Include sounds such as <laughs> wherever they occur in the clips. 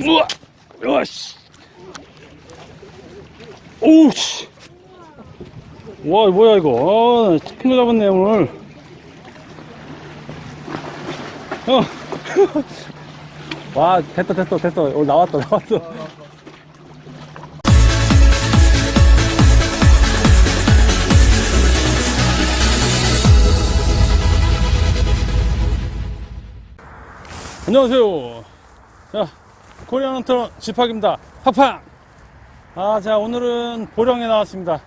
우와! 우와, 씨. 오우, 씨. 와, 뭐야, 이거. 아, 큰 거 잡았네, 오늘. 어. <laughs> 와, 됐다, 됐어, 됐어. 오늘 나왔다, 나왔어. 안녕하세요. 자, 코리안 헌터 집합입니다. 팍팍! 아, 자, 오늘은 보령에 나왔습니다.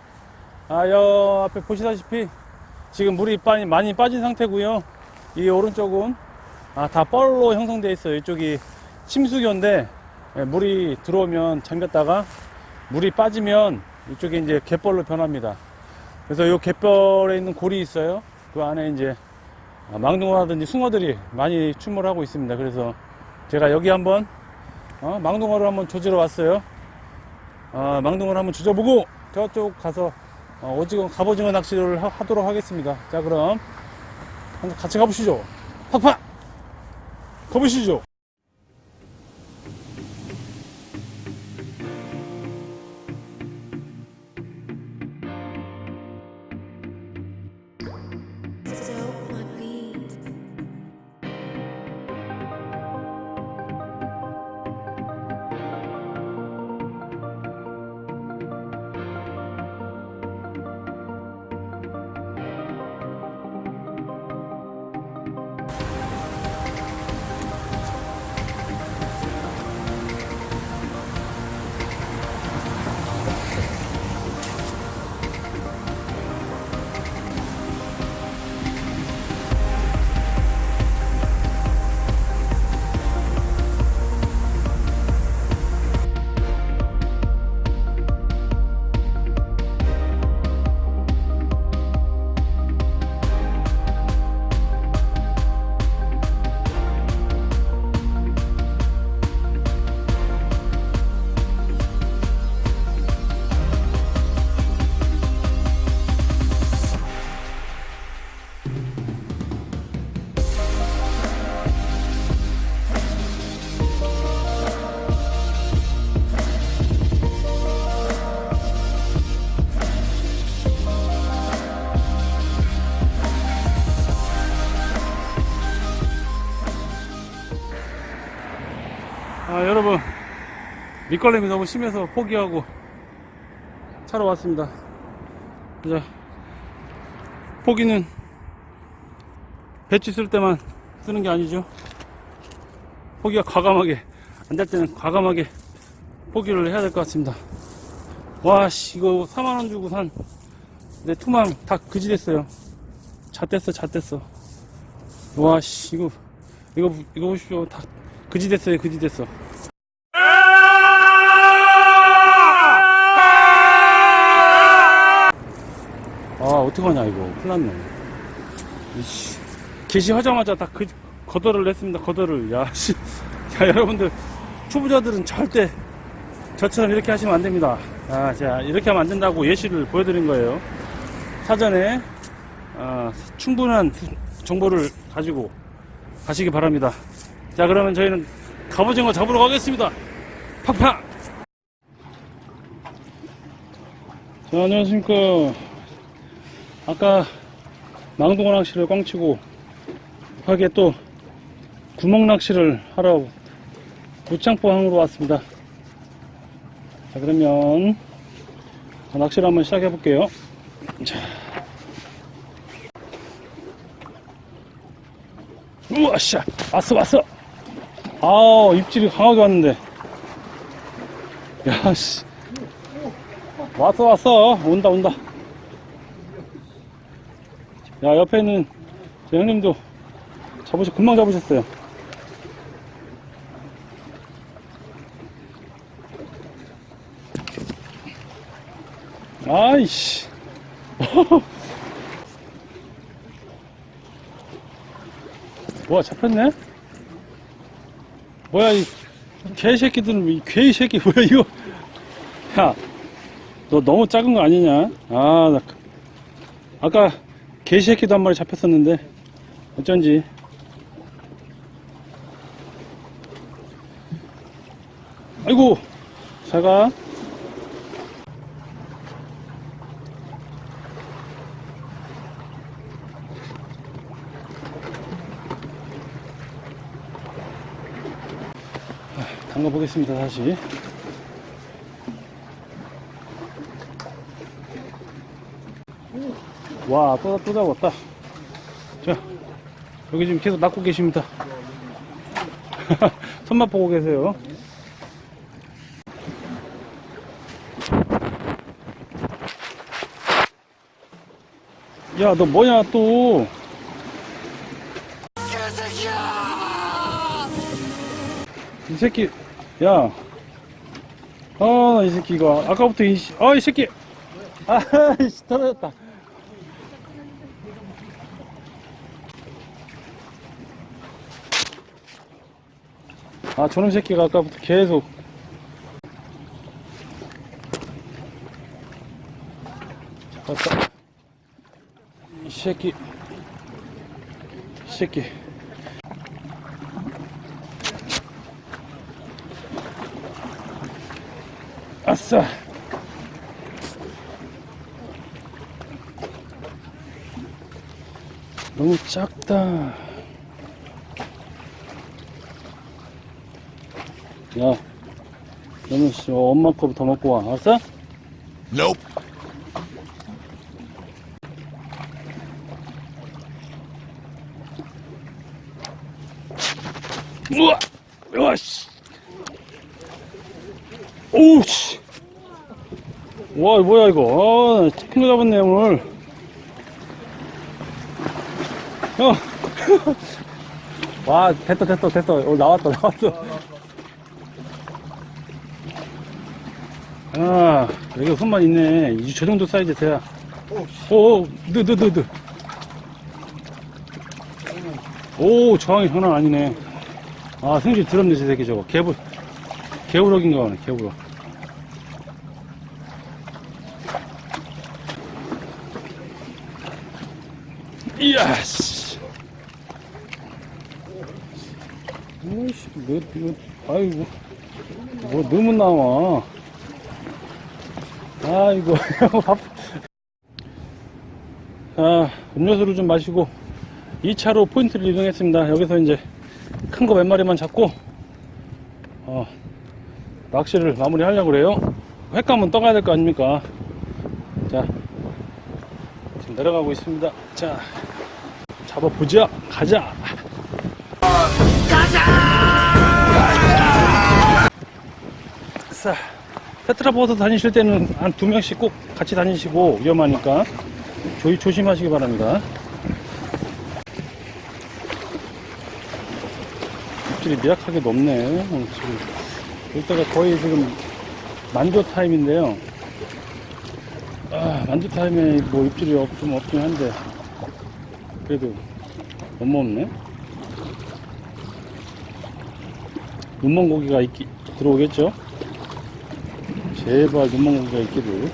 아, 여 앞에 보시다시피 지금 물이 많이, 많이 빠진 상태고요 이 오른쪽은 아, 다 뻘로 형성되어 있어요. 이쪽이 침수교인데 예, 물이 들어오면 잠겼다가 물이 빠지면 이쪽에 이제 갯벌로 변합니다. 그래서 이 갯벌에 있는 골이 있어요. 그 안에 이제 아, 망둥어라든지 숭어들이 많이 출몰하고 있습니다. 그래서 제가 여기 한번 어, 망둥어를 한번 조지러 왔어요. 어, 망둥어를 한번 조져보고 저쪽 가서 어, 오징어 갑오징어 낚시를 하, 도록 하겠습니다. 자 그럼 같이 가보시죠. 팍팍 가보시죠. 밑걸림이 너무 심해서 포기하고 차로 왔습니다. 자, 포기는 배치 쓸 때만 쓰는 게 아니죠. 포기가 과감하게 안될 때는 과감하게 포기를 해야 될 것 같습니다. 와, 씨, 이거 4만 원 주고 산 내 투망 다 그지 됐어요. 잣됐어, 잣됐어. 와, 씨, 이거 이거 이거 보십시오. 다 그지 됐어요, 그지 됐어. 아, 어떡하냐, 이거. 큰일 났네. 이씨. 게시하자마자 다 그, 거덜을 냈습니다, 거덜을. 야, <laughs> 씨. 야, 여러분들, 초보자들은 절대 저처럼 이렇게 하시면 안 됩니다. 아, 자, 이렇게 하면 안 된다고 예시를 보여드린 거예요. 사전에, 아, 충분한 정보를 가지고 가시기 바랍니다. 자, 그러면 저희는 갑오징어 잡으러 가겠습니다. 팍팍! 자, 안녕하십니까. 아까 망둥어 낚시를 꽝치고 급하게 또 구멍 낚시를 하러 무창포항으로 왔습니다. 자, 그러면 자, 낚시를 한번 시작해 볼게요. 자. 우와, 씨. 왔어, 왔어. 아우, 입질이 강하게 왔는데. 야, 씨. 왔어, 왔어. 온다, 온다. 야, 옆에 있는 저 형님도 잡으셨, 금방 잡으셨어요. 아이씨. <laughs> 뭐야, 잡혔네? 뭐야, 이 개새끼들은, 이 개새끼, <laughs> 뭐야, 이거. 야, 너 너무 작은 거 아니냐? 아, 나, 그- 아까 개새끼도 한 마리 잡혔었는데, 어쩐지. 아이고, 자가. 담가 보겠습니다, 다시. 와, 또, 또 잡았다. 자, 여기 지금 계속 낚고 계십니다. <laughs> 손맛 보고 계세요. 야, 너 뭐냐, 또. 이 새끼, 야. 아, 이 새끼가. 아까부터 이, 씨- 아, 이 새끼. 아, <laughs> 씨, 떨어졌다. 아, 저런 새끼가 아까부터 계속. 왔다. 이 새끼. 이 새끼. 아싸. 너무 작다. 야, 너는 씨, 엄마 거부터 먹고 와. 알았어? Nope. 우와! 우와, 씨. 오우, 씨. 와, 뭐야, 이거. 아, 큰 거 잡았네, 오늘. 어. <laughs> 와, 됐다, 됐다, 됐다. 어, 나왔다, 나왔어. 아, 여기 손만 있네. 이- 저 정도 사이즈 돼야. 오, 오, 느, 느, 느, 느. 오, 저항이 장난 아니네. 아, 생쥐 들었네, 저 새끼 저거. 개불, 개우럭인가 보네, 개우럭. 이야, 씨. 오이씨, 뭐, 이거, 아이고. 뭐, 너무 나와. 아이고, <laughs> 밥. 아, 음료수를 좀 마시고, 2차로 포인트를 이동했습니다. 여기서 이제 큰 거 몇 마리만 잡고 어, 낚시를 마무리 하려고 그래요. 횟감은 떠가야 될 거 아닙니까? 자, 지금 내려가고 있습니다. 자, 잡아보자. 가자. 가자. 테트라포드 다니실 때는 한 두 명씩 꼭 같이 다니시고 위험하니까 조이 조심하시기 바랍니다. 입질이 미약하게 높네. 오늘 지금 이때가 거의 지금 만조 타임인데요. 아, 만조 타임에 뭐 입질이 없, 좀 없긴 한데 그래도 너무 없네. 눈먼 고기가 있기, 들어오겠죠? 제발 고기가 있기를.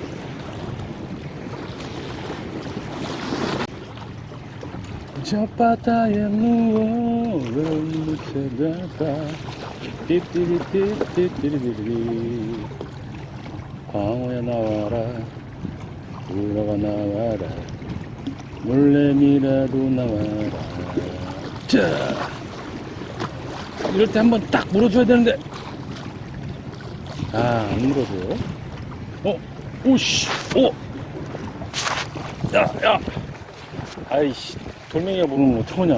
저 바다에 누워 외로움을 찾아봐 띠띠리띠띠띠리리리. 광어야 나와라. 우라가 나와라. 물레미라도 나와라. 자 이럴 때 한번 딱 물어줘야 되는데 아 안 물어줘요 어? 오씨 오! 야 야 아이씨 돌멩이가 물으면 어떡하냐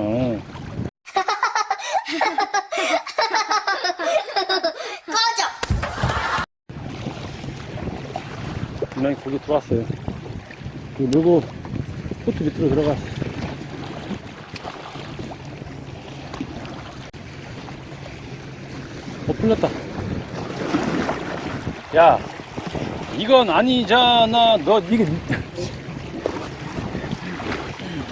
꺼져. 분명히 거기 들어왔어요. 그 물고 포트 밑으로 들어갔어. 어, 풀렸다. 야, 이건 아니잖아. 너, 이게.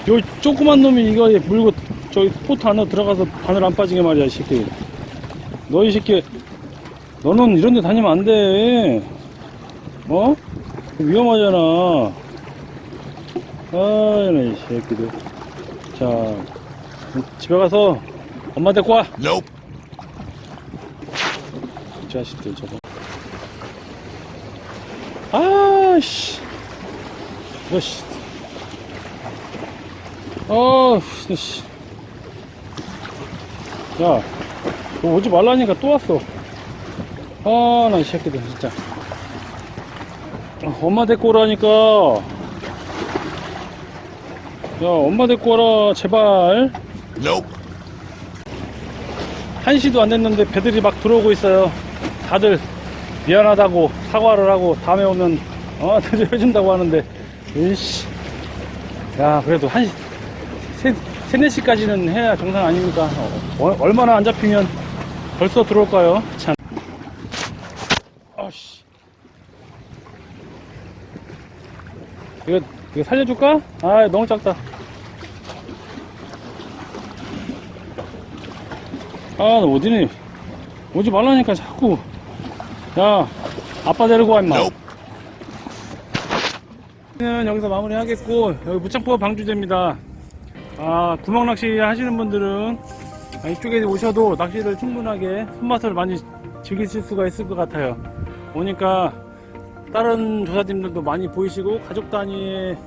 요 조그만 놈이 이거 물고 저기 포트 안으로 들어가서 바늘 안 빠지게 말이야, 이 새끼. 너 이 새끼. 너는 이런 데 다니면 안 돼. 어? 위험하잖아. 아이, 이 새끼들. 자, 집에 가서 엄마 데리고 와. Nope. 자식들 저거. 아씨. 어, 씨. 야, 너 오지 말라니까 또 왔어. 아, 나 이 새끼들 진짜. 아, 엄마 데리고 오라니까. 야, 엄마 데리고 오라, 제발. 한시도 안 됐는데 배들이 막 들어오고 있어요. 다들 미안하다고 사과를 하고 다음에 오면 어 대접해준다고 하는데 으이씨 야 그래도 한 시, 세, 세네 시까지는 해야 정상 아닙니까? 어, 얼마나 안 잡히면 벌써 들어올까요? 참. 아씨. 이거 이거 살려줄까? 아 너무 작다. 아, 나 어디니? 오지 말라니까 자꾸. 야, 아빠 데리고 와, 임마. 는 여기서 마무리하겠고, 여기 무창포 방주제입니다. 아, 구멍 낚시 하시는 분들은 아, 이쪽에 오셔도 낚시를 충분하게 손맛을 많이 즐기실 수가 있을 것 같아요. 오니까 다른 조사님들도 많이 보이시고, 가족 단위의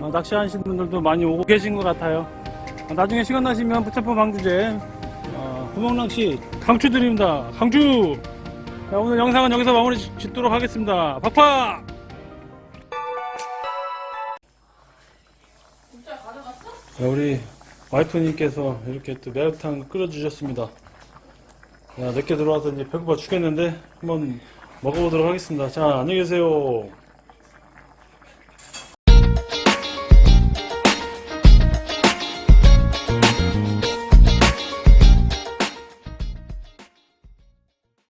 어, 낚시하시는 분들도 많이 오고 계신 것 같아요. 어, 나중에 시간 나시면 부창포 방주제 어, 구멍낚시 강추드립니다. 강추! 자, 오늘 영상은 여기서 마무리 짓- 짓도록 하겠습니다. 팍팍! 자, 우리 와이프님께서 이렇게 또 매운탕 끓여주셨습니다. 야, 늦게 들어와서 이제 배고파 죽겠는데 한번 먹어보도록 하겠습니다. 자, 안녕히 계세요.